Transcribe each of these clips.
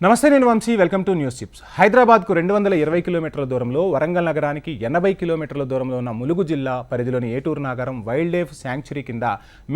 నమస్తే నేను Vamsi. Welcome to news chips హైదరాబాద్కు రెండు వందల ఇరవై కిలోమీటర్ల దూరంలో వరంగల్ నగరానికి ఎనభై కిలోమీటర్ల దూరంలో ఉన్న ములుగు జిల్లా పరిధిలోని ఏటూరు నగరం వైల్డ్ లైఫ్ శాంక్చురీ కింద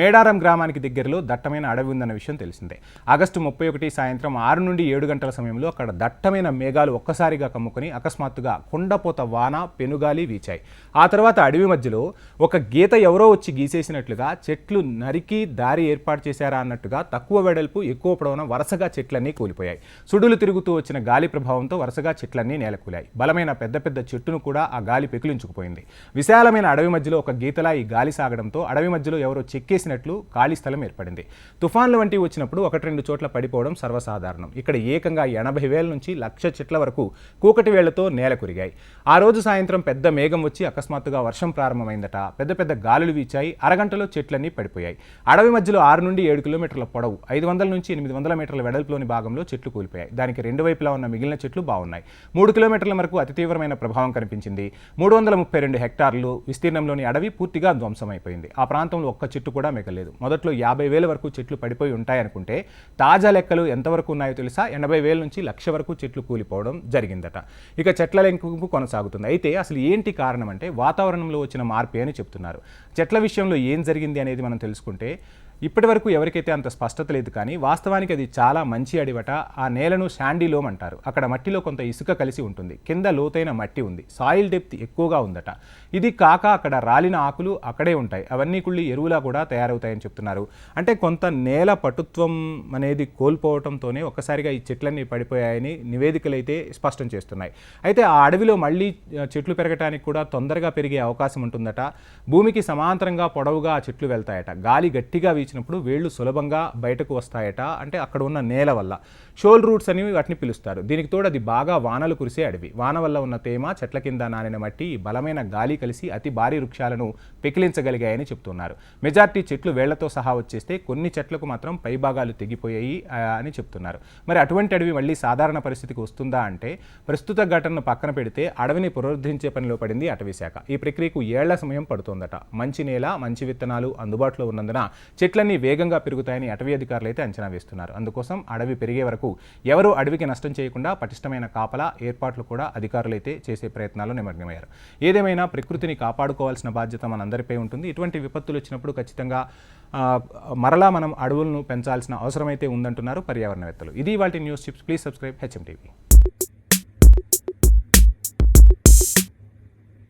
మేడారం గ్రామానికి దగ్గరలో దట్టమైన అడవి ఉందన్న విషయం తెలిసిందే. ఆగస్టు ముప్పై ఒకటి సాయంత్రం ఆరు నుండి ఏడు గంటల సమయంలో అక్కడ దట్టమైన మేఘాలు ఒక్కసారిగా కమ్ముకొని అకస్మాత్తుగా కుండపోత వాన పెనుగాలి వీచాయి. ఆ తర్వాత అడవి మధ్యలో ఒక గీత ఎవరో వచ్చి గీసేసినట్లుగా చెట్లు నరికి దారి ఏర్పాటు చేశారా అన్నట్టుగా తక్కువ వెడల్పు ఎక్కువ పొడవున వరుసగా చెట్లన్నీ కూలిపోయాయి. సుడులు తిరుగుతూ వచ్చిన గాలి ప్రభావంతో వరుసగా చెట్లన్నీ నేలకూలాయి. బలమైన పెద్ద పెద్ద చెట్టును కూడా ఆ గాలి పెకిలించుకుపోయింది. విశాలమైన అడవి మధ్యలో ఒక గీతలా ఈ గాలి సాగడంతో అడవి మధ్యలో ఎవరో చెక్కేసినట్లు ఖాళీ స్థలం ఏర్పడింది. తుఫాన్లు వంటివి వచ్చినప్పుడు ఒకటి రెండు చోట్ల పడిపోవడం సర్వసాధారణం. ఇక్కడ ఏకంగా ఎనభై వేల నుంచి లక్ష చెట్ల వరకు కూకటి వేళ్ళతో నేల కురిగాయి. ఆ రోజు సాయంత్రం పెద్ద మేఘం వచ్చి అకస్మాత్తుగా వర్షం ప్రారంభమైందట. పెద్ద పెద్ద గాలులు వీచాయి. అరగంటలో చెట్లన్నీ పడిపోయాయి. అడవి మధ్యలో ఆరు నుండి ఏడు కిలోమీటర్ల పొడవు. ఐదు వందల నుంచి ఎనిమిది వందల మీటర్ల వెడల్పులోని భాగంలో చెట్లు కూలిపోయాయి. దానికి రెండు వైపులా ఉన్న మిగిలిన చెట్లు బాగున్నాయి. మూడు కిలోమీటర్ల వరకు అతి తీవ్రమైన ప్రభావం కనిపించింది. మూడు వందల ముప్పై రెండు హెక్టార్లు విస్తీర్ణంలోని అడవి పూర్తిగా ధ్వంసమైపోయింది. ఆ ప్రాంతంలో ఒక్క చెట్టు కూడా మిగలేదు మొదట్లో యాభై వేల వరకు చెట్లు పడిపోయి ఉంటాయనుకుంటే తాజా లెక్కలు ఎంతవరకు ఉన్నాయో తెలుసా? ఎనభై వేల నుంచి లక్ష వరకు చెట్లు కూలిపోవడం జరిగిందట. ఇక చెట్ల లెంకు కొనసాగుతుంది. అయితే అసలు ఏంటి కారణం అంటే వాతావరణంలో వచ్చిన మార్పే అని చెప్తున్నారు. చెట్ల విషయంలో ఏం జరిగింది అనేది మనం తెలుసుకుంటే ఇప్పటి వరకు ఎవరికైతే అంత స్పష్టత లేదు కానీ వాస్తవానికి అది చాలా మంచి అడివట. ఆ నేలను శాండీలోమ్ అంటారు. అక్కడ మట్టిలో కొంత ఇసుక కలిసి ఉంటుంది. కింద లోతైన మట్టి ఉంది. సాయిల్ డెప్త్ ఎక్కువగా ఉందట. ఇది కాక అక్కడ రాలిన ఆకులు అక్కడే ఉంటాయి. అవన్నీ కుళ్ళి ఎరువులా కూడా తయారవుతాయని చెప్తున్నారు. అంటే కొంత నేల పటుత్వం అనేది కోల్పోవడంతోనే ఒక్కసారిగా ఈ చెట్లన్నీ పడిపోయాయని నివేదికలు అయితే స్పష్టం చేస్తున్నాయి. అయితే ఆ అడవిలో మళ్ళీ చెట్లు పెరగటానికి కూడా తొందరగా పెరిగే అవకాశం ఉంటుందట. భూమికి సమాంతరంగా పొడవుగా ఆ చెట్లు వెళ్తాయట. గాలి గట్టిగా వీచినప్పుడు వేళ్ళు సులభంగా బయటకు వస్తాయట. అంటే అక్కడ ఉన్న నేల వల్ల. షోల్ రూట్స్ అని వాటిని పిలుస్తారు. దీనికి తోడు అది బాగా వానలు కురిసే అడవి. వాన వల్ల ఉన్న తేమ చెట్ల కింద నానిన మట్టి బలమైన గాలి కలిసి అతి భారీ వృక్షాలను పెకిలించగలిగాయని చెప్తున్నారు. మెజార్టీ చెట్లు వేళ్ళతో సహా వచ్చేస్తే కొన్ని చెట్లకు మాత్రం పైభాగాలు తెగిపోయాయి అని చెప్తున్నారు. మరి అటువంటి అడవి మళ్ళీ సాధారణ పరిస్థితికి వస్తుందా అంటే ప్రస్తుత ఘటనను పక్కన పెడితే అడవిని పునరుద్ధరించే పనిలో పడింది అటవీ శాఖ ఈ ప్రక్రియకు ఏళ్ళ సమయం పడుతోందట. మంచి నేల మంచి విత్తనాలు అందుబాటులో ఉన్నందున చెట్ల చెట్లన్నీ వేగంగా పెరుగుతాయని అటవీ అధికారులు అయితే అంచనా వేస్తున్నారు. అందుకోసం అడవి పెరిగే వరకు ఎవరూ అడవికి నష్టం చేయకుండా పటిష్టమైన కాపలా ఏర్పాట్లు కూడా అధికారులు అయితే చేసే ప్రయత్నాల్లో నిమగ్నమయ్యారు. ఏదేమైనా ప్రకృతిని కాపాడుకోవాల్సిన బాధ్యత మనందరిపై ఉంటుంది. ఇటువంటి విపత్తులు వచ్చినప్పుడు ఖచ్చితంగా మరలా మనం అడవులను పెంచాల్సిన అవసరం అయితే ఉందంటున్నారు పర్యావరణవేత్తలు. ఇది వాటి news chips. Please subscribe HM TV.